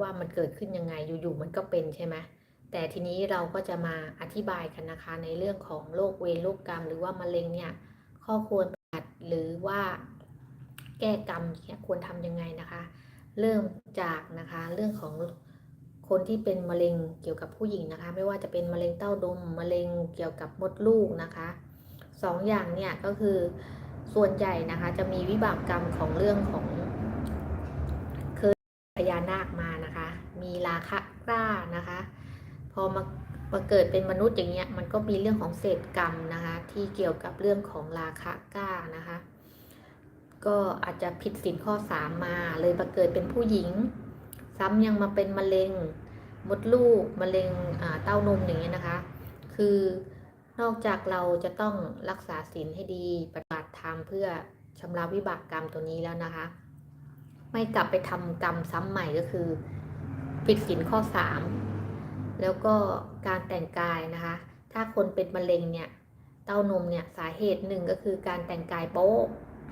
ว่ามันเกิดขึ้นยังไงอยู่ๆมันก็เป็นใช่ไหมแต่ทีนี้เราก็จะมาอธิบายกันนะคะในเรื่องของโรคเวรโรคกรรม หรือว่ามะเร็งเนี่ยข้อควรปฏิบัติหรือว่าแก้กรรมเนี่ยควรทำยังไงนะคะ เริ่มจากนะคะเรื่องของคนที่เป็นมะเร็งเกี่ยวกับผู้หญิงนะคะ ไม่ว่าจะเป็นมะเร็งเต้านมมะเร็งเกี่ยวกับมดลูกนะคะสองอย่างเนี่ยก็คือส่วนใหญ่นะคะจะมีวิบากกรรมของเรื่องของเคยพญานาคมานะคะ มีรา คะกล้านะคะ พอมามาเกิดเป็นมนุษย์อย่างเงี้ยมันก็มีเรื่องของเศษกรรมนะคะ ที่เกี่ยวกับเรื่องของราคะกล้านะคะ ก็อาจจะผิดศีลข้อสามมาเลยมาเกิดเป็นผู้หญิง ซ้ำยังมาเป็นมะเร็งมดลูกมะเร็งเต้านมอย่างเงี้ยนะคะ คือนอกจากเราจะต้องรักษาศีลให้ดีปฏิบัติธรรมเพื่อชำระวิบากกรรมตัวนี้แล้วนะคะ ไม่กลับไปทำกรรมซ้ำใหม่ก็คือ ผิดศีลข้อสามแล้วก็การแต่งกายนะคะ ถ้าคนเป็นมะเร็งเนี่ยเต้านมเนี่ยสาเหตุหนึ่งก็คือการแต่งกายโป๊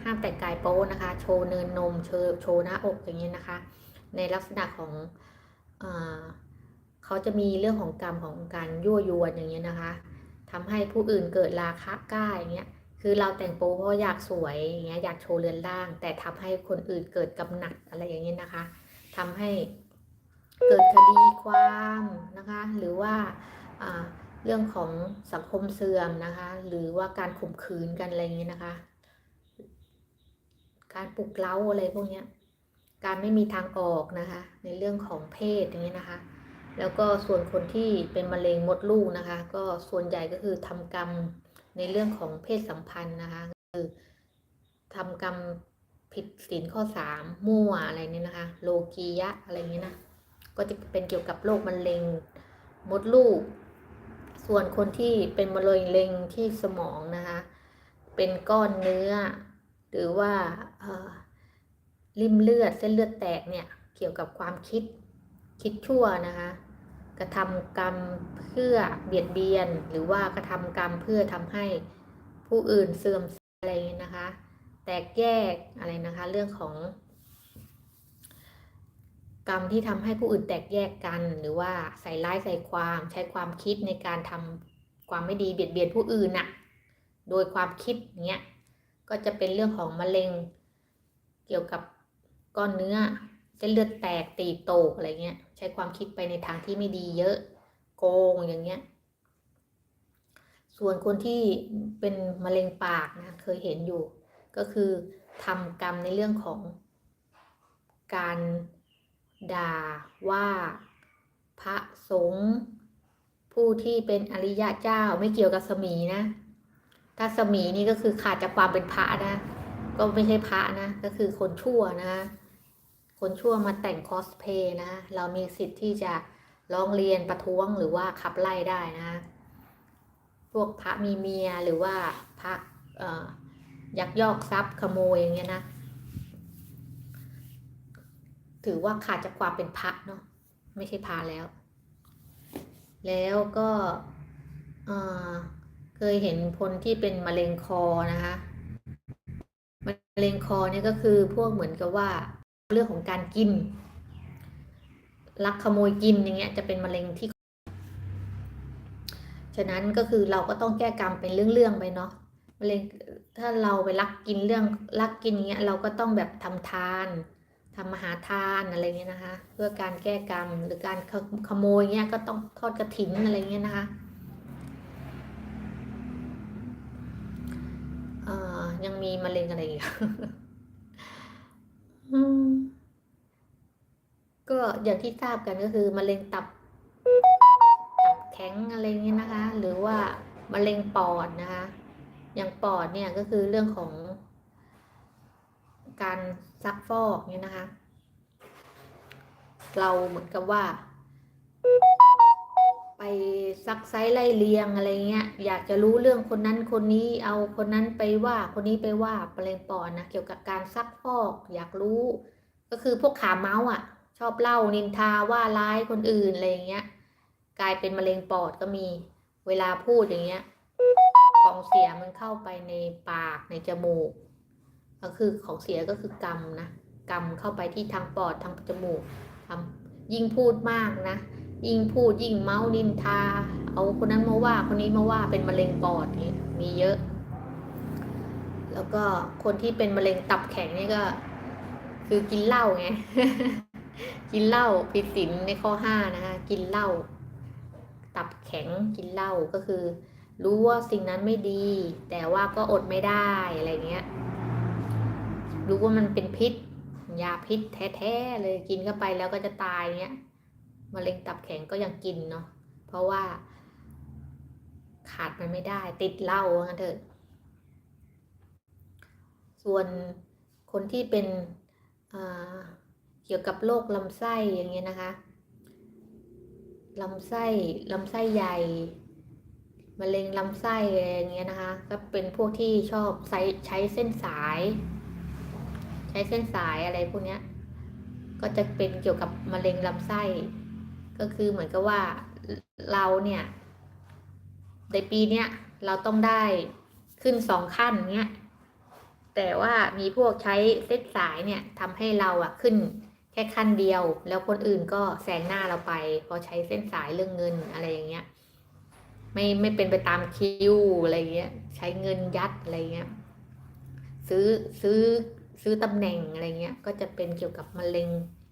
ห้ามแต่งกายโป๊นะคะ โชว์เนินนมโชว์โชว์หน้าอกอย่างนี้นะคะ ในลักษณะของอเขาจะมีเรื่องของกรรมของการยั่วยวนอย่างนี้ยนะคะทำให้ผู้อื่นเกิดราคะกล้าอย่างเงี้ยคือเราแต่งโป๊เพราะอยากสวยอย่างเงี้ยอยากโชว์เรือนร่าง แต่ทำให้คนอื่นเกิดกำหนัดอะไรอย่างนี้นะคะทำให้ เกิดคดีความนะคะหรือว่าเรื่องของสังคมเสื่อมนะคะหรือว่าการข่มขืนกันอะไรอย่างนี้นะคะ การปลุกเร้าอะไรพวกเนี้ยการไม่มีทางออกนะคะในเรื่องของเพศอย่างเงี้ยนะคะแล้วก็ส่วนคนที่เป็นมะเร็งมดลูกนะคะ ก็ส่วนใหญ่ก็คือทำกรรมในเรื่องของเพศสัมพันธ์นะคะคือทำกรรมผิดศีลข้อสามมั่วอะไรเนี่ยนะคะ โลกียะอะไรเงี้ยนะ ก็จะเป็นเกี่ยวกับโรคมะเร็งมดลูก ส่วนคนที่เป็นมะเร็งที่สมองนะคะเป็นก้อนเนื้อ หรือว่าเอ่อริมเลือดเส้นเลือดแตกเนี่ยเกี่ยวกับความคิดคิดชั่วนะคะกระทำกรรมเพื่อเบียดเบียน หรือว่ากระทำกรรมเพื่อทำให้ผู้อื่นเสื่อมอะไรอย่างนี้นะคะ แตกแยกอะไรนะคะ เรื่องของ กรรมที่ทำให้ผู้อื่นแตกแยกกัน หรือว่าใส่ร้ายใส่ความใช้ความคิดในการทำความไม่ดีเบียดเบียนผู้อื่นน่ะ โดยความคิดเนี้ยก็จะเป็นเรื่องของมะเร็ง เกี่ยวกับก้อนเนื้อเส้นเลือดแตกตีโตกอะไรเงี้ย ใช้ความคิดไปในทางที่ไม่ดีเยอะโกงอย่างเงี้ย ส่วนคนที่เป็นมะเร็งปากนะเคยเห็นอยู่ ก็คือทำกรรมในเรื่องของการ ด่าว่า พระสงฆ์ผู้ที่เป็นอริยะเจ้าไม่เกี่ยวกับสมีนะ ถ้าสมีนี่ก็คือขาดจากความเป็นพระนะ ก็ไม่ใช่พระนะ ก็คือคนชั่วนะ คนชั่วมาแต่งคอสเพย์นะ เรามีสิทธิ์ที่จะร้องเรียนประท้วงหรือว่าขับไล่ได้นะ พวกพระมีเมียหรือว่าพระอยักยอกทรัพย์ขโมยอย่างเงี้ยนะ ถือว่าขาดจากความเป็นพระเนาะไม่ใช่พระแล้ว แล้วก็เคยเห็นคนที่เป็นมะเร็งคอนะคะมะเร็งคอเนี่ยก็คือพวกเหมือนกับว่าเรื่องของการกินลักขโมยกินอย่างเงี้ยจะเป็นมะเร็งที่ ฉะนั้นก็คือเราก็ต้องแก้กรรมเป็นเรื่องๆไปเนาะมะเร็งถ้าเราไปลักกินเรื่องลักกินเงี้ยเราก็ต้องแบบทำทาน ทำมหาทานอะไรเงี้ยนะคะ เพื่อการแก้กรรมหรือการขขโมยเงี้ยก็ต้องทอดกระถิ่นอะไรเงี้ยนะคะยังมีมะเร็งอะไรอีกก็อย่างที่ทราบกันก็คือมะเร็งตับ ตับแข็งอะไรเงี้ยนะคะ หรือว่ามะเร็งปอดนะคะ อย่างปอดเนี่ยก็คือเรื่องของ การซักฟอกเนี่ยนะคะ เราเหมือนกับว่า ไปซักไซไล่เลียงอะไรเงี้ย อยากจะรู้เรื่องคนนั้นคนนี้เอาคนนั้นไปว่าคนนี้ไปว่ามะเร็งปอดนะเกี่ยวกับการซักฟอก อยากรู้ ก็คือพวกขาเมาส์อะ ชอบเล่านินทาว่าร้ายคนอื่นอะไรเงี้ย กลายเป็นมะเร็งปอดก็มี เวลาพูดอย่างเงี้ยของเสียมันเข้าไปในปากในจมูก ก็คือของเสียก็คือกรรมนะกรรมเข้าไปที่ทางปอดทางจมูกทำยิ่งพูดมากนะ ยิ่งพูดยิ่งเมาส์นินทา เอาคนนั้นมาว่าคนนี้มาว่าเป็นมะเร็งปอดนี่มีเยอะ แล้วก็คนที่เป็นมะเร็งตับแข็งนี่ก็ คือกินเหล้าไงกินเหล้าผิดศีลในข้อห้านะคะกินเหล้าตับแข็งกินเหล้าก็คือ รู้ว่าสิ่งนั้นไม่ดี แต่ว่าก็อดไม่ได้อะไรเงี้ย รู้ว่ามันเป็นพิษ ยาพิษแท้ๆเลยกินเข้าไปแล้วก็จะตายเงี้ยมะเร็งตับแข็งก็ยังกินเนาะเพราะว่า ขาดมันไม่ได้ ติดเหล้าว่างั้นเถอะส่วนคนที่เป็นเกี่ยวกับโรคลำไส้อย่างเงี้ยนะคะลำไส้ลำไส้ใหญ่มะเร็งลำไส้อะไรอย่างเงี้ยนะคะ ก็เป็นพวกที่ชอบใช้ใช้เส้นสาย ช้เส้นสายอะไรพวกนี้ก็จะเป็นเกี่ยวกับมะเร็งลำไส้ ก็คือเหมือนกับว่าเราเนี่ย ในปีเนี้ยเราต้องได้ขึ้นสองขั้นเงี้ยแต่ว่ามีพวกใช้เส้นสายเนี่ยทำให้เราอะขึ้นแค่ขั้นเดียว แล้วคนอื่นก็แซงหน้าเราไปพราะใช้เส้นสายเรื่องเงินอะไรอย่างเงี้ยไม่ไม่เป็นไปตามคิวอะไรเงี้ย ใช้เงินยัดอะไรเงี้ย ซื้อซื้อ ซื้อตำแหน่งอะไรเงี้ย ก็จะเป็นเกี่ยวกับมะเร็ง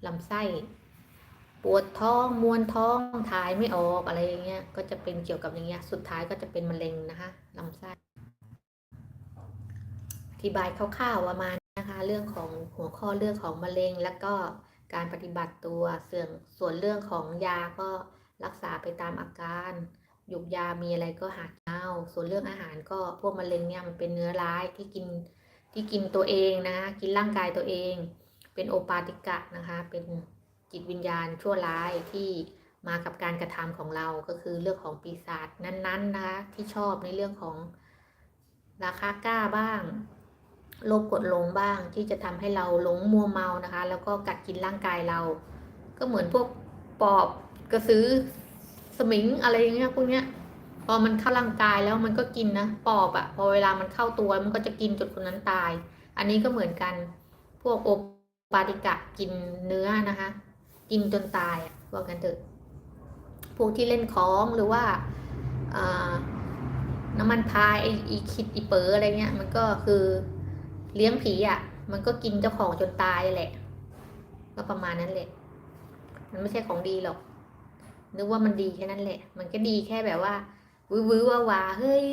ลำไส้ ปวดท้องมวนท้องถ่ายไม่ออกอะไรอย่างเงี้ย ก็จะเป็นเกี่ยวกับอย่างเงี้ย สุดท้ายก็จะเป็นมะเร็งนะคะลำไส้ อธิบายคร่าวๆประมาณนะคะ เรื่องของหัวข้อเรื่องของมะเร็ง แล้วก็การปฏิบัติตัวเสื่องส่วนเรื่องของยาก็รักษาไปตามอาการหยุกยามีอะไรก็หาเอาส่วนเรื่องอาหารก็พวกมะเร็งเนี่ยมันเป็นเนื้อร้ายที่กิน ที่กินตัวเองนะคะกินร่างกายตัวเอง เป็นโอปาติกะนะคะเป็นจิตวิญญาณชั่วร้ายที่มากับการกระทำของเราก็คือเรื่องของปีศาจนั้นๆนะคะที่ชอบในเรื่องของราคากล้าบ้างโรคกดลงบ้างที่จะทำให้เราหลงมัวเมานะคะ แล้วก็กัดกินร่างกายเรา ก็เหมือนพวกปอบกระสือสมิงอะไรอย่างเงี้ยพวกเนี้ย พอมันเข้าร่างกายแล้วมันก็กินนะปอบอะพอเวลามันเข้าตัวมันก็จะกินจนคนนั้นตาย อันนี้ก็เหมือนกัน พวกโอปาติกะกินเนื้อนะคะ กินจนตายว่ากันเถอะพวกที่เล่นของหรือว่าน้ำมันพายไออีคิดอีเปอร์อะไรเงี้ย มันก็คือเลี้ยงผีอะ่ะ มันก็กินเจ้าของจนตายแหละ ก็ประมาณนั้นแหละ มันไม่ใช่ของดีหรอกนึกว่ามันดีแค่นั้นแหละ มันก็ดีแค่แบบว่า วื้อววาวาเฮ้ย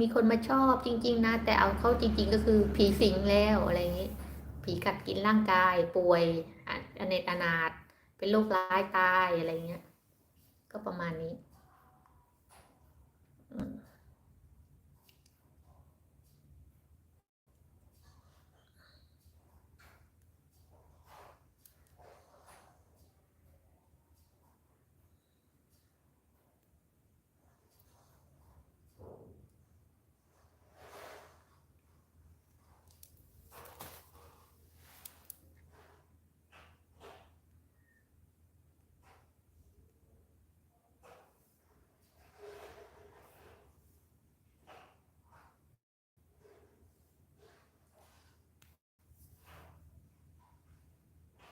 มีคนมาชอบจริง ๆ นะ แต่เอาเข้าจริง ๆ ก็คือผีสิงแล้วอะไรอย่างนี้ ผีกัดกินร่างกายป่วยอเนตอนาถเป็นโรคร้ายตายอะไรเงี้ย ก็ประมาณนี้ อื